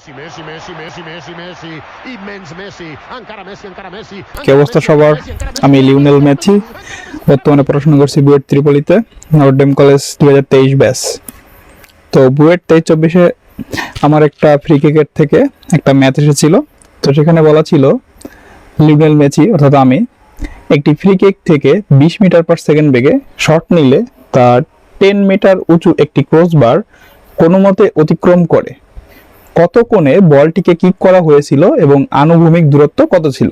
Messi, Messi, Messi, Messi, Messi, Messi, immens Messi, encara Messi, encara Messi. কি অবস্থা সবার? আমি লিওনেল মেসি বর্তমানে পড়াশোনা করছি বুয়েট ত্রিপলিতে নর্ডেম কলেজ দু হাজার তেইশ ব্যাস তো বুয়েট তেইশ চব্বিশে আমার একটা ফ্রি ক্রিকেট থেকে একটা ম্যাচ এসেছিল। তো সেখানে বলা ছিল লিওনেল মেসি অর্থাৎ আমি একটি ফ্রি কিক থেকে বিশ মিটার পার সেকেন্ড বেগে শট নিলে তার টেন মিটার উঁচু একটি ক্রস বার কোনো মতে অতিক্রম করে। কত কোণে বলটিকে কিক করা হয়েছিল এবং আনুভূমিক দূরত্ব কত ছিল?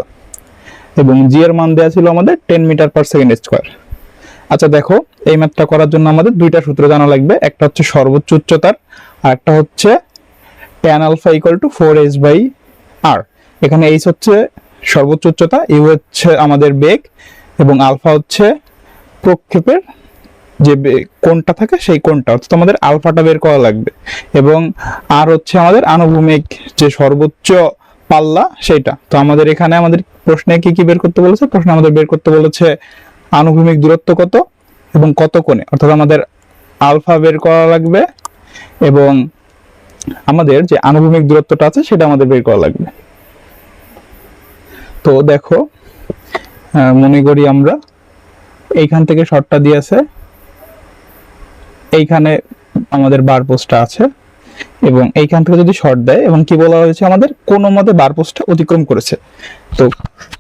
এবং জি এর মান দেওয়া ছিল আমাদের ten metre per second square আচ্ছা দেখো, এই ম্যাথটা করার জন্য আমাদের দুইটা সূত্র জানা লাগবে। একটা হচ্ছে সর্বোচ্চ উচ্চতার, আর একটা হচ্ছে tan alpha equal to four H by R এখানে এইচ হচ্ছে সর্বোচ্চ উচ্চতা ইউ হচ্ছে আমাদের বেগ, এবং আলফা হচ্ছে প্রক্ষেপের যে কোনটা থাকে সেই কোনটা অর্থাৎ আমাদের আলফাটা বের করা লাগবে। এবং আর হচ্ছে আমাদের আনুভূমিক যে সর্বোচ্চ পাল্লা সেটা তো আমাদের এখানে আমাদের প্রশ্নে কি কি বের করতে বলেছে? প্রশ্ন আমাদের বের করতে বলেছে আনুভূমিক দূরত্ব কত এবং কত কোণে? অর্থাৎ আমাদের আলফা বের করা লাগবে এবং আমাদের যে আনুভূমিক দূরত্বটা আছে সেটা আমাদের বের করা লাগবে। তো দেখো মনে করি আমরা। এইখান থেকে শর্টটা দিয়েছে এইখানে আমাদের বার পোস্টটা আছে এবং এইখান থেকে যদি শর্ট দেয় এবং কি বলা হয়েছে আমাদের? কোনো মতে বার পোস্টটা অতিক্রম করেছে। তো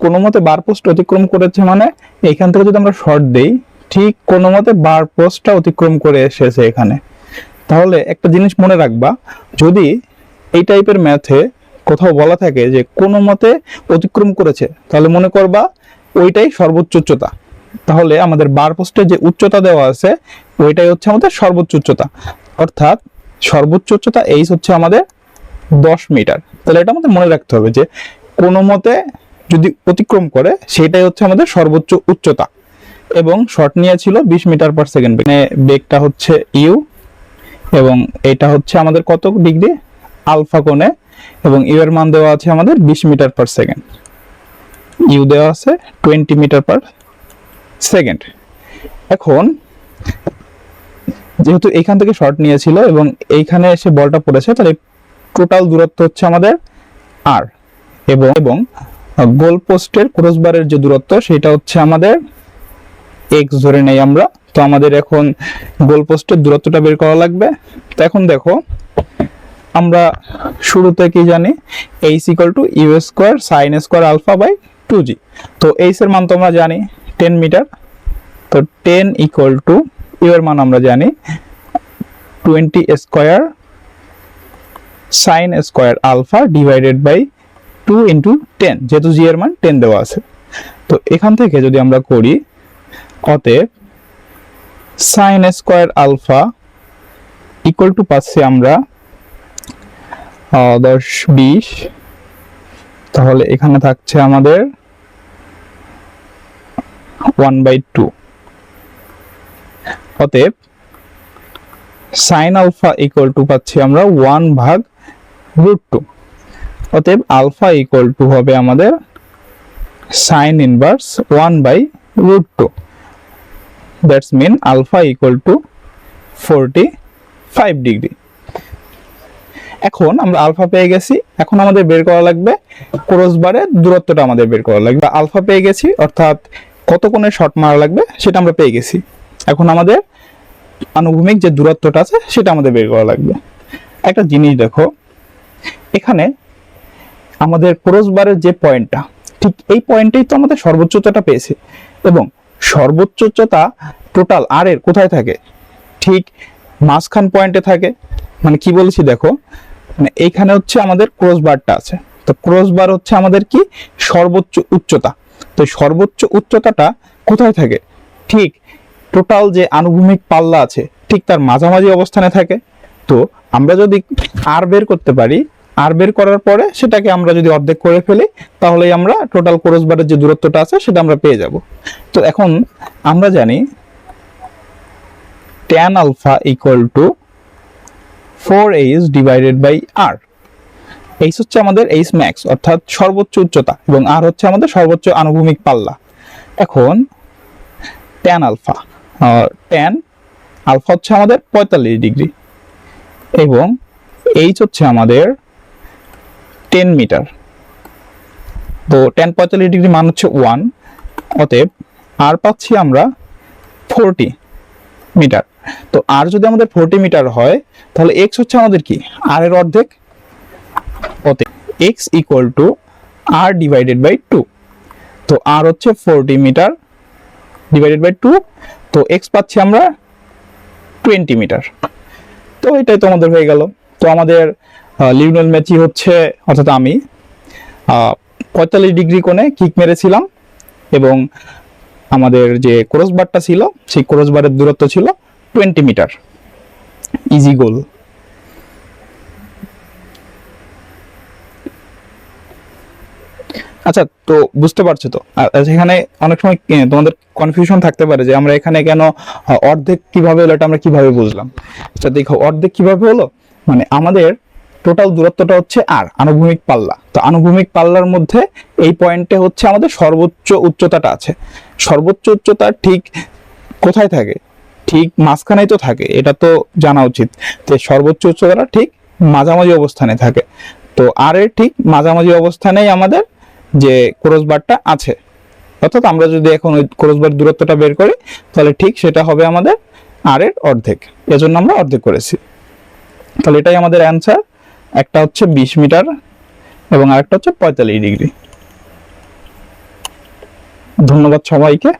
কোনো মতে বার পোস্ট অতিক্রম করেছে মানে এইখান থেকে যদি আমরা শর্ট দেই, ঠিক কোনো মতে বার পোস্টটা অতিক্রম করে এসেছে এখানে। তাহলে একটা জিনিস মনে রাখবা, যদি এই টাইপের ম্যাথে কোথাও বলা থাকে যে কোনো মতে অতিক্রম করেছে, তাহলে মনে করবা ওইটাই সর্বোচ্চ উচ্চতা। তাহলে আমাদের বার পোস্টে যে উচ্চতা দেওয়া আছে ওইটাই হচ্ছে আমাদের সর্বোচ্চ উচ্চতা। অর্থাৎ সর্বোচ্চ উচ্চতা এইচ হচ্ছে আমাদের দশ মিটার। তাহলে এটা আমাদের মনে রাখতে হবে যে কোনো মতে যদি অতিক্রম করে, সেটাই হচ্ছে আমাদের সর্বোচ্চ উচ্চতা। এবং শর্ট নিয়েছিল বিশ মিটার পার সেকেন্ড মানে বেগটা হচ্ছে ইউ এবং এটা হচ্ছে আমাদের কত ডিগ্রি? আলফা কোণে এবং ইউ এর মান দেওয়া আছে আমাদের বিশ মিটার পার সেকেন্ড ইউ দেওয়া আছে টোয়েন্টি মিটার পার সেকেন্ড এখন যেহেতু এইখান থেকে শর্ট নিয়েছিল এবং এইখানে এসে বলটা পড়েছে, তাহলে টোটাল দূরত্ব হচ্ছে আমাদের আর এবং এবং গোল পোস্টের ক্রসবারের যে দূরত্ব, সেটা হচ্ছে আমাদের এক্স ধরে নেই আমরা। তো আমাদের এখন গোল পোস্টের দূরত্বটা বের করা লাগবে। তো এখন দেখো, আমরা শুরুতে কি জানি? H equal to U square sine square alpha by two G তো এইসের মান তো আমরা জানি টেন মিটার তো টেন ইকুয়াল টু ইউ এর মান আমরা জানি twenty square sine square alpha divided by two into ten যেহেতু জি এর মান টেন দেওয়া আছে। তো এখান থেকে যদি আমরা করি, অতএব sine square alpha equal to পাচ্ছি আমরা দশ বিশ। তাহলে এখানে থাকছে আমাদের ওয়ান বাই টু অতএব সাইন আলফা ইকুয়াল টু পাচ্ছি আমরা ওয়ান ভাগ রুট টু অতএব আলফা ইকুয়াল টু হবে আমাদের sine inverse one by root two that's mean alpha equal to forty five degree এখন আমরা আলফা পেয়ে গেছি। এখন আমাদের বের করা লাগবে ক্রস বারের দূরত্বটা আমাদের বের করা লাগবে। আলফা পেয়ে গেছি, অর্থাৎ কত কোণে শর্ট মারা লাগবে সেটা আমরা পেয়ে গেছি। এখন আমাদের আনুভূমিক যে দূরত্বটা আছে, সেটা আমাদের বের করা লাগবে। একটা জিনিস দেখো, এখানে আমাদের ক্রস বারের যে পয়েন্টটা, ঠিক এই পয়েন্টেই তো আমাদের সর্বোচ্চতাটা পেয়েছে এবং সর্বোচ্চতা টোটাল আর এর কোথায় থাকে? ঠিক মাঝখান পয়েন্টে থাকে। মানে কি বলেছি দেখো মানে এইখানে হচ্ছে আমাদের ক্রস বারটা আছে। তো ক্রস বার হচ্ছে আমাদের কি? সর্বোচ্চ উচ্চতা। তো সর্বোচ্চ উচ্চতাটা কোথায় থাকে? ঠিক টোটাল যে আনুভূমিক পাল্লা আছে, ঠিক তার মাঝামাঝি অবস্থানে থাকে। তো আমরা যদি আর বের করতে পারি, আর বের করার পরে সেটাকে আমরা যদি অর্ধেক করে ফেলি তাহলে আমরা টোটাল ক্রস বারের যে দূরত্বটা আছে সেটা আমরা পেয়ে যাব। তো এখন আমরা জানি tan alpha to four 4h divided by R H হচ্ছে আমাদের এইচ ম্যাক্স অর্থাৎ সর্বোচ্চ উচ্চতা, এবং আর হচ্ছে আমাদের সর্বোচ্চ আনুভূমিক পাল্লা। এখন ট্যান আলফা ট্যান আলফা হচ্ছে আমাদের পঁয়তাল্লিশ ডিগ্রি। এবং এইচ হচ্ছে আমাদের টেন মিটার তো টেন পঁয়তাল্লিশ ডিগ্রি মান হচ্ছে ওয়ান অতএব আর পাচ্ছি আমরা ফোরটি মিটার তো আর যদি আমাদের ফোরটি মিটার হয়, তাহলে এক্স হচ্ছে আমাদের কি? আর এর অর্ধেক। অতএব X equal to R divided by two তো আর হচ্ছে forty metre divided by two তো এক্স পাচ্ছি আমরা টোয়েন্টি মিটার তো এটাই তো আমাদের হয়ে গেল। তো আমাদের লিউনেল মেচি হচ্ছে, অর্থাৎ আমি পঁয়তাল্লিশ ডিগ্রি কোণে কিক মেরেছিলাম এবং আমাদের যে ক্রসবারটা ছিল, সেই ক্রসবারের দূরত্ব ছিল টোয়েন্টি মিটার ইজি গোল আচ্ছা তো বুঝতে পারছ তো। সেখানে অনেক সময় তোমাদের কনফিউশন থাকতে পারে যে আমরা এখানে কেন অর্ধেক কীভাবে হলো এটা আমরা কীভাবে বুঝলাম। আচ্ছা দেখো, অর্ধেক কীভাবে হলো? মানে আমাদের টোটাল দূরত্বটা হচ্ছে আর আনুভূমিক পাল্লা। তো আনুভূমিক পাল্লার মধ্যে এই পয়েন্টে হচ্ছে আমাদের সর্বোচ্চ উচ্চতাটা আছে। সর্বোচ্চ উচ্চতা ঠিক কোথায় থাকে? ঠিক মাঝখানেই তো থাকে, এটা তো জানা উচিত। যে সর্বোচ্চ উচ্চতাটা ঠিক মাঝামাঝি অবস্থানে থাকে। তো আর এর ঠিক মাঝামাঝি অবস্থানেই আমাদের যে ক্রসবারটা আছে। অর্থাৎ আমরা যদি এখন ওই ক্রসবার দূরত্বটা বের করি, তাহলে ঠিক সেটা হবে আমাদের আর এর অর্ধেক। এজন্য আমরা অর্ধেক করেছি। তাহলে এটাই আমাদের অ্যান্সার একটা হচ্ছে বিশ মিটার এবং আরেকটা হচ্ছে পঁয়তাল্লিশ ডিগ্রি। ধন্যবাদ সবাইকে।